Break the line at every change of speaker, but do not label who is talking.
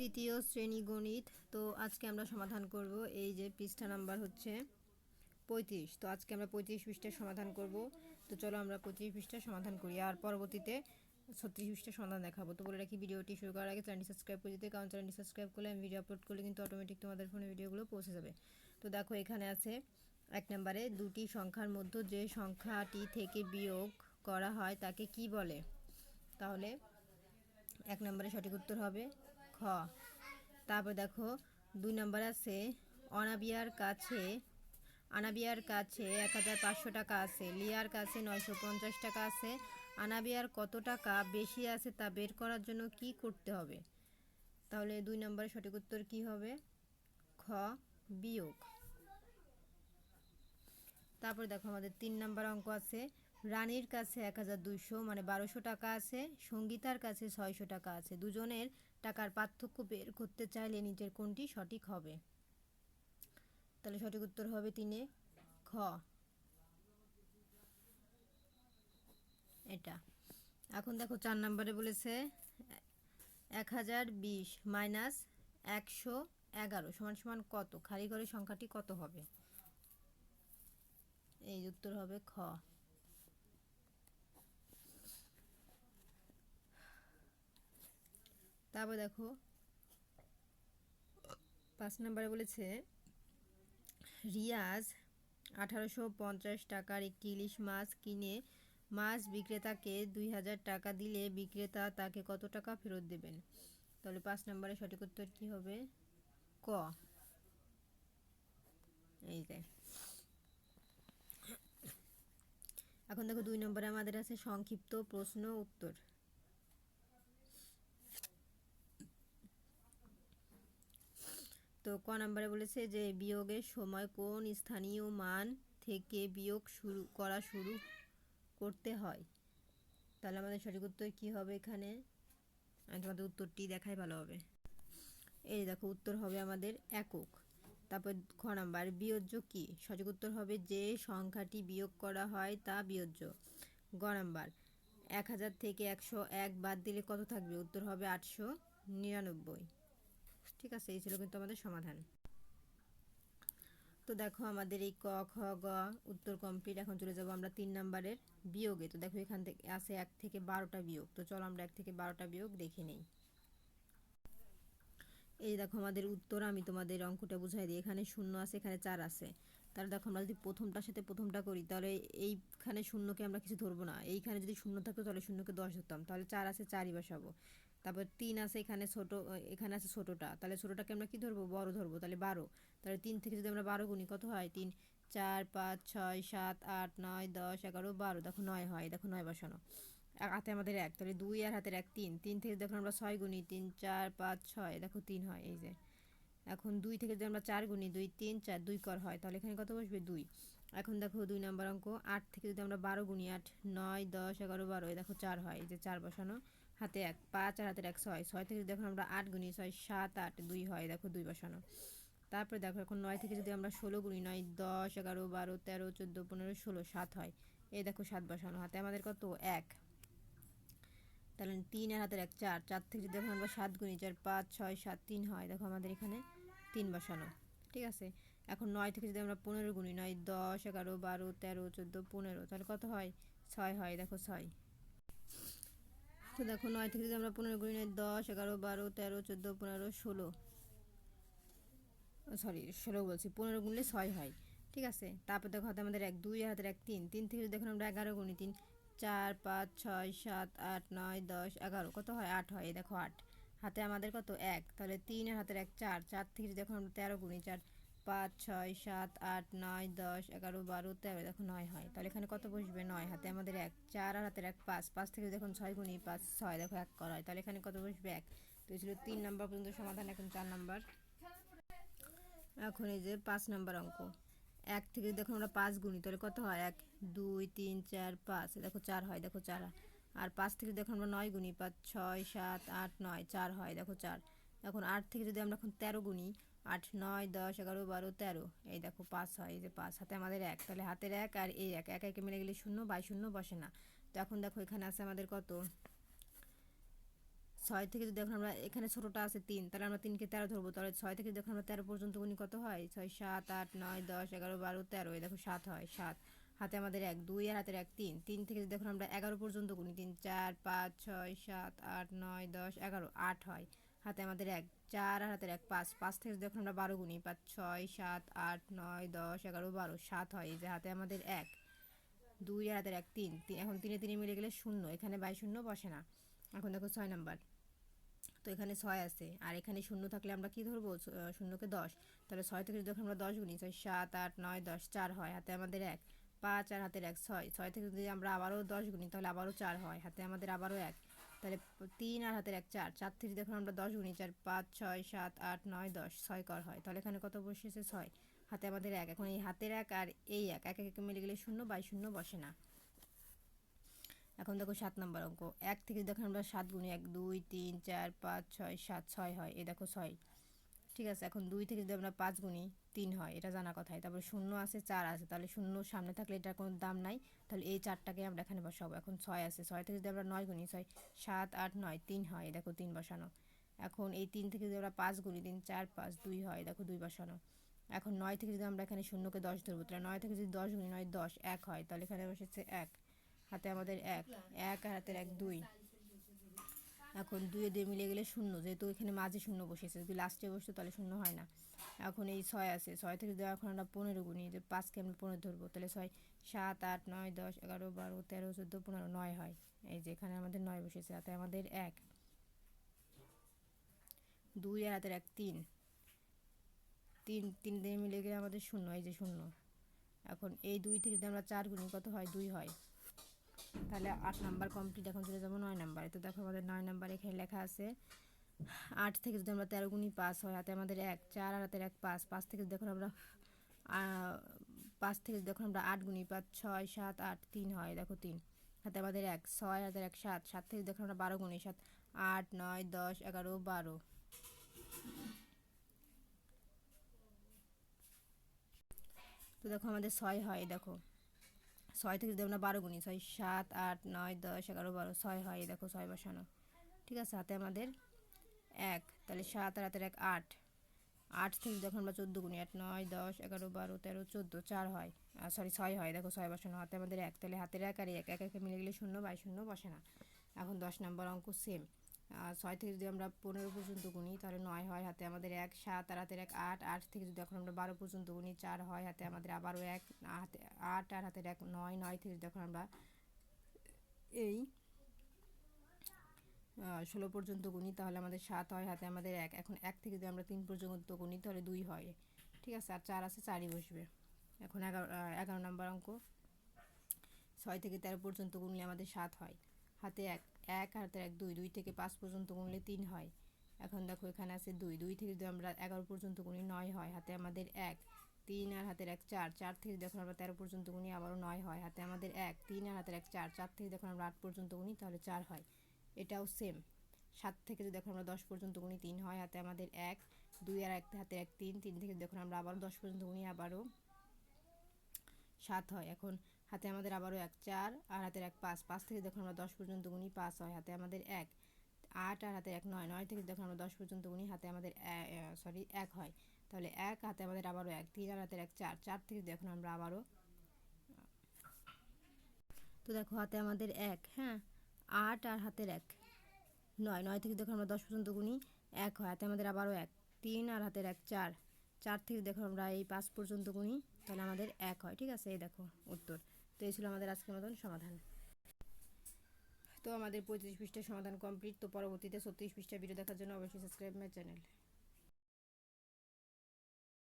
তৃতীয় শ্রেণি গণিত। তো আজকে আমরা সমাধান করব। এই যে পৃষ্ঠা নাম্বার হচ্ছে পঁয়ত্রিশ। তো আজকে আমরা পঁয়ত্রিশ পৃষ্ঠার সমাধান করব। তো চলো আমরা পঁয়ত্রিশ পৃষ্ঠার সমাধান করি। আর পরবর্তীতে ছত্রিশ পৃষ্ঠার সমাধান দেখাবো। তো বলে রাখি, ভিডিওটি শুরু করার আগে চ্যানেলটি সাবস্ক্রাইব করে দিতে। কারণ চ্যানেলটি সাবস্ক্রাইব করলে আমি ভিডিও আপলোড করলে কিন্তু অটোমেটিক তোমাদের ফোনে ভিডিওগুলো পৌঁছে যাবে। তো দেখো, এখানে আছে এক নম্বরে, দুটি সংখ্যার মধ্যে যে সংখ্যাটি থেকে বিয়োগ করা হয় তাকে কি বলে? তাহলে এক নম্বরে সঠিক উত্তর হবে তারপর দেখো, দুই নম্বর আছে, অনাবিয়ার কাছে আনাবিয়ার কাছে এক হাজার পাঁচশো টাকা আছে, লিয়ার কাছে নয়শো পঞ্চাশ টাকা আছে। আনাবিয়ার কত টাকা বেশি আছে তা বের করার জন্য কি করতে হবে? তাহলে দুই নম্বরে সঠিক উত্তর কি হবে? খ, বিয়োগ। তারপর দেখো আমাদের তিন নাম্বার অঙ্ক আছে রানীর কাছে এক হাজার দুইশো মানে বারোশো টাকা আছে। সঙ্গীতার কাছে ছয়শো টাকা আছে। দুজনের টাকার পার্থক্য বের করতে চাইলে নিচের কোনটি সঠিক হবে? তাহলে সঠিক উত্তর হবে তিনে খ। এটা। এখন দেখো চার নম্বরে বলেছে, এক হাজার বিশ মাইনাস একশো এগারো সমান সমান কত? খালি ঘরের সংখ্যাটি কত হবে? এই উত্তর হবে খ। তারপর দেখো, পাঁচ নম্বরে বলেছে, রিয়াজ আঠারোশো পঞ্চাশ টাকার একটি ইলিশ মাছ কিনে মাছ বিক্রেতাকে দুই হাজার টাকা দিলে বিক্রেতা তাকে কত টাকা ফেরত দেবেন? তাহলে পাঁচ নম্বরে সঠিক উত্তর কী হবে? ক। এই যে। এখন দেখো দুই নম্বরে আমাদের আছে সংক্ষিপ্ত প্রশ্ন উত্তর। তো ক নম্বরে বলেছে যে বিয়োগের সময় কোন স্থানীয় মান থেকে বিয়োগ শুরু, করা শুরু করতে হয়? তাহলে আমাদের সঠিক উত্তর কী হবে এখানে? আমি তোমাদের উত্তরটি দেখাই ভালো হবে। এই দেখো, উত্তর হবে আমাদের একক। তারপর খ নাম্বার, বিয়োজ্য কি? সঠিক উত্তর হবে যে সংখ্যাটি বিয়োগ করা হয় তা বিয়োজ্য। গ নাম্বার, এক হাজার থেকে একশো এক বাদ দিলে কত থাকবে? উত্তর হবে আটশো নিরানব্বই। ঠিক আছে, এই ছিল কিন্তু আমাদের সমাধান। তো দেখো আমাদের এই ক, খ, গ, উত্তর কমপ্লিট এখন চলে যাব আমরা তিন নাম্বারের বিয়োগে। তো দেখো এখান থেকে আছে এক থেকে বারোটা বিয়োগ। তো চলো আমরা এক থেকে বারোটা বিয়োগ দেখে নেই। এই দেখো আমাদের উত্তর, আমি তোমাদের অঙ্কটা বুঝাই দিই। এখানে শূন্য আছে, এখানে চার আছে। তাহলে দেখো আমরা যদি প্রথমটার সাথে প্রথমটা করি, তাহলে এইখানে শূন্যকে আমরা কিছু ধরবো না। এইখানে যদি শূন্য থাকতো, তাহলে শূন্যকে দশ ধরতাম। তাহলে চার আছে, চারই বসাবো। তারপর তিন আছে, এখানে ছোট, এখানে আছে ছোটোটা। তাহলে ছোটোটাকে আমরা কি ধরবো? বড় ধরবো। তাহলে বারো। তাহলে তিন থেকে যদি আমরা বারো গুনি, কত হয়? তিন, চার, পাঁচ, ছয়, সাত, আট, নয়, দশ, এগারো, বারো। দেখো নয় হয়, দেখো নয় বসানো। হাতে আমাদের এক। তাহলে দুই আর হাতের এক, তিন। তিন থেকে দেখো আমরা ছয় গুনি, তিন, চার, পাঁচ, ছয়, দেখো তিন হয়, এই যে। এখন দুই থেকে যদি আমরা চার গুনি দুই, তিন, চার, দুই কর হয়, তাহলে এখানে কত বসবে? দুই। এখন দেখো দুই নাম্বার অঙ্ক, আট থেকে যদি আমরা বারো গুণি আট, নয়, দশ, এগারো, বারো দেখো চার হয়, এই যে চার বসানো, হাতে এক, পাঁচ আর হাতের এক ছয় ছয় থেকে দেখো আমরা আট গুণি ছয়, সাত, আট, দুই হয়, দেখো দুই বসানো। তারপরে দেখো এখন নয় থেকে যদি আমরা ষোলো গুণি নয়, দশ, এগারো, বারো, তেরো, চোদ্দ, পনেরো, ষোলো, সাত হয়, এই দেখো সাত বসানো, হাতে আমাদের কত? এক। তাহলে তিন আর হাতের এক চার। চার থেকে যদি দেখো আমরা সাত গুনি চার, পাঁচ, ছয়, সাত, তিন হয়, দেখো আমাদের এখানে তিন বসানো। ঠিক আছে? এখন নয় থেকে যদি আমরা পনেরো গুনি নয়, দশ, এগারো, বারো, তেরো, চোদ্দ, পনেরো, তাহলে কত হয়? ছয় হয়, দেখো ছয়। তো দেখো নয় থেকে যদি আমরা পনেরো গুনি নয়, দশ, এগারো, বারো, তেরো, চোদ্দ, পনেরো, ষোলো। সরি, ষোলো বলছি, পনেরো গুনলে ছয় হয়। ঠিক আছে? তারপর দেখো হাতে আমাদের এক, দুই, হাতের এক, তিন। তিন থেকে যদি দেখুন আমরা এগারো গুণি, তিন চার, পাঁচ, ছয়, সাত, আট, নয়, দশ, এগারো, কত হয়? আট হয় দেখো আট। হাতে আমাদের কত? এক। তাহলে তিনের হাতের এক চার। চার থেকে যদি দেখুন আমরা তেরো গুনি চার, পাঁচ, ছয়, সাত, আট, নয়, দশ, এগারো, বারো, তেরো দেখো নয় হয়। তাহলে এখানে কত বসবে? নয়। হাতে আমাদের এক। চার আর হাতের এক পাঁচ। পাঁচ থেকে দেখুন ছয় গুনি পাঁচ, ছয়, দেখো এক করা হয়। তাহলে এখানে কত বসবে? এক। তো ছিল তিন নম্বর পর্যন্ত সমাধান, এখন চার নাম্বার। এখন এই যে পাঁচ নম্বর অঙ্ক। এক থেকে দেখো আমরা পাঁচ গুণি তাহলে কত হয়? এক, দুই, তিন, চার, পাঁচ। দেখো চার হয়, দেখো চার। আর পাঁচ থেকে দেখো আমরা নয় গুণি পাঁচ, ছয়, সাত, আট, নয়, চার হয়, দেখো চার। এখন আট থেকে যদি আমরা এখন তেরো গুণি আট, নয়, দশ, এগারো, বারো, তেরো, এই দেখো পাঁচ হয়, এই যে পাঁচ। হাতে আমাদের এক, তাহলে হাতের এক আর এই এক। এক, একে মিলে গেলে শূন্য, বাই শূন্য বসে না। তো এখন দেখো এখানে আছে আমাদের কত? ছয় থেকে যদি এখন আমরা, এখানে ছোটোটা আছে তিন, তাহলে আমরা তিনকে তেরো ধরবো। তাহলে ছয় থেকে যখন আমরা তেরো পর্যন্ত গুনি কত হয়? ছয়, সাত, আট, নয়, দশ, এগারো, বারো, তেরো। এই দেখো সাত হয়, সাত। হাতে আমাদের এক, দুই আর হাতের এক, তিন। তিন থেকে এখন আমরা এগারো পর্যন্ত গুনি, তিন, চার, পাঁচ, ছয়, সাত, আট, নয়, দশ, এগারো, আট হয় হাতে আমাদের এক, চার আর হাতের এক, পাঁচ। পাঁচ থেকে যদি এখন আমরা বারো গুনি, পাঁচ, ছয়, সাত, আট, নয়, দশ, এগারো, বারো, সাত হয়। এই যে হাতে আমাদের এক, দুই আর হাতের এক তিন, এখন তিনে তিনে মিলে গেলে শূন্য। এখানে বাই শূন্য বসে না। এখন দেখো ছয় নাম্বার। তো এখানে ছয় আছে। আর এখানে শূন্য থাকলে আমরা কি ধরবো? শূন্যকে দশ। তাহলে ছয় থেকে যদি আমরা দশ গুনি, ছয়, সাত, আট, নয়, দশ, চার হয়, হাতে আমাদের এক। পাঁচ আর হাতের এক, ছয়। ছয় থেকে যদি আমরা আবারও দশ গুনি, তাহলে আবারও চার হয়, হাতে আমাদের আবারও এক। তাহলে তিন আর হাতের এক, চার। চার থেকে যখন আমরা দশ গুনি, চার, পাঁচ, ছয়, সাত, আট, নয়, দশ, ছয় কর হয়। তাহলে এখানে কত বসেছে? ছয়। হাতে আমাদের এক। এখন এই হাতের এক আর এই এক এক এক মিলে গেলে শূন্য বাই শূন্য বসে না। এখন দেখো সাত নম্বর অঙ্ক। এক থেকে দেখো আমরা সাত গুণি এক, দুই, তিন, চার, পাঁচ, ছয়, সাত, ছয় হয়। এ দেখো ছয়। ঠিক আছে, এখন দুই থেকে যদি আমরা পাঁচ গুণি তিন হয়, এটা জানা কথাই তারপরে শূন্য আছে, চার আছে। তাহলে শূন্য সামনে থাকলে এটার কোনো দাম নাই। তাহলে এই চারটাকে আমরা এখানে বসাবো। এখন ছয় আছে। ছয় থেকে যদি আমরা নয় গুণি ছয়, সাত, আট, নয়, তিন হয়। দেখো তিন বসানো। এখন এই তিন থেকে যদি আমরা পাঁচ গুণি তিন, চার, পাঁচ, দুই হয়। দেখো দুই বসানো। এখন নয় থেকে যদি আমরা এখানে শূন্যকে দশ ধরবো, তাহলে নয় থেকে যদি দশ গুণি নয়, দশ, এক হয়। তাহলে এখানে বসেছে এক। হাতে আমাদের এক এক আর হাতের এক দুই। এখন দুয়ে দুই মিলে গেলে শূন্য, যেহেতু এখানে মাঝে শূন্য বসেছে যদি লাস্টে বসতো তাহলে শূন্য হয় না। এখন এই ছয় আছে, ছয় থেকে যদি এখন আমরা পনেরো গুণি যে পাঁচকে আমরা পনেরো ধরবো, তাহলে ছয়, সাত, আট, নয়, দশ, এগারো, বারো, তেরো, চোদ্দ, পনেরো, নয় হয়। এই যে এখানে আমাদের নয় বসেছে হাতে আমাদের এক। দুই আর হাতের এক তিন। তিন তিন দিয়ে মিলে গেলে আমাদের শূন্য, এই যে শূন্য। এখন এই দুই থেকে যদি আমরা চার গুণি কত হয়? দুই হয়। তাহলে আট নাম্বার কমপ্লিট এখন চলে যাব নয় নাম্বারে। তো দেখো আমাদের নয় নাম্বার এখানে লেখা আছে, আট থেকে যদি আমরা তেরো গুণি পাস হয়, হাতে আমাদের এক, চার আর হাতের এক, পাঁচ পাঁচ থেকে দেখুন আমরা পাঁচ থেকে দেখুন আমরা আট গুণি পাঁচ, ছয়, সাত, আট, তিন হয়, দেখো তিন। হাতে আমাদের এক, ছয়, হাতের এক, সাত সাত থেকে দেখুন আমরা বারো গুণি সাত, আট, নয়, দশ, এগারো, বারো। তো দেখো আমাদের ছয় হয়, দেখো। ছয় থেকে যদি আমরা বারো গুণি, ছয়, সাত, আট, নয়, দশ, এগারো, বারো, ছয় হয় দেখো ছয় বসানো। ঠিক আছে, হাতে আমাদের এক, তাহলে সাত আর হাতের এক আট। আট থেকে যখন আমরা চোদ্দ গুণি আট, নয়, দশ, এগারো, বারো, তেরো, চোদ্দ, চার হয়। আর সরি ছয় হয়, দেখো ছয় বসানো, হাতে আমাদের এক, তাহলে হাতের এক আর এক এক মিলে গেলে শূন্য বাই শূন্য বসে না। এখন দশ নম্বর অঙ্ক সেম ছয় থেকে যদি আমরা পনেরো পর্যন্ত গুনি, তাহলে নয় হয় হাতে আমাদের এক, সাত, আর হাতের এক আট আট থেকে যদি এখন আমরা বারো পর্যন্ত গুনি, চার হয় হাতে আমাদের আবারও এক, হাতে আট, আর হাতের এক নয় নয় থেকে যদি এখন আমরা এই ষোলো পর্যন্ত গুনি, তাহলে আমাদের সাত হয় হাতে আমাদের এক। এখন এক থেকে যদি আমরা তিন পর্যন্ত গুনি, তাহলে দুই হয়। ঠিক আছে? আর চার আছে, চারই বসবে। এখন এগারো এগারো নম্বর অঙ্ক। ছয় থেকে তেরো পর্যন্ত গুনলে আমাদের সাত হয়। হাতে এক। এক হাতে এক দুই দুই থেকে পাঁচ পর্যন্ত গুনলে তিন হয়। এখন দেখো এখানে আছে দুই দুই থেকে যদি আমরা এগারো পর্যন্ত গুনি, নয় হয়। হাতে আমাদের এক, তিন আর হাতের এক চার চার থেকে যখন আমরা তেরো পর্যন্ত গুনি, আবারও নয় হয়। হাতে আমাদের এক, তিন আর হাতের এক চার চার থেকে যখন আমরা আট পর্যন্ত গুনি, তাহলে চার হয়। এটাও সেম সাত থেকে যদি দেখুন আমরা দশ পর্যন্ত গুনি, তিন হয়। হাতে আমাদের এক, দুই আর এক হাতে এক, তিন তিন থেকে দেখুন আমরা আবারও দশ পর্যন্ত গুনি, আবারও সাত হয়। এখন হাতে আমাদের আবারও এক চার, আর হাতের এক পাঁচ। পাঁচ থেকে দেখুন আমরা দশ পর্যন্ত গুনি পাঁচ হয়, হাতে আমাদের এক। আট আর হাতে এক নয়। নয় থেকে দেখুন আমরা দশ পর্যন্ত গুনি, হাতে আমাদের সরি, এক হয়। তাহলে এক, হাতে আমাদের আবারও এক। তিন আর হাতের এক চার। চার থেকে দেখুন আমরা আবারও, তো দেখো, হাতে আমাদের এক হ্যাঁ? আট আর হাতের এক। নয়। নয় থেকে দেখো আমরা দশ পর্যন্ত গুনি, এক হয়। হাতে আমাদের আবারও এক। তিন আর হাতের এক চার। চার থেকে দেখো আমরা এই পাঁচ পর্যন্ত গুনি, তাহলে আমাদের এক হয়। ঠিক আছে? এই দেখো, উত্তর। তো এই ছিল আমাদের আজকের মতন সমাধান। তো আমাদের পঁয়ত্রিশ পৃষ্ঠার সমাধান কমপ্লিট তো পরবর্তীতে ছত্রিশ পৃষ্ঠা ভিডিও দেখার জন্য অবশ্যই সাবস্ক্রাইব মাই চ্যানেল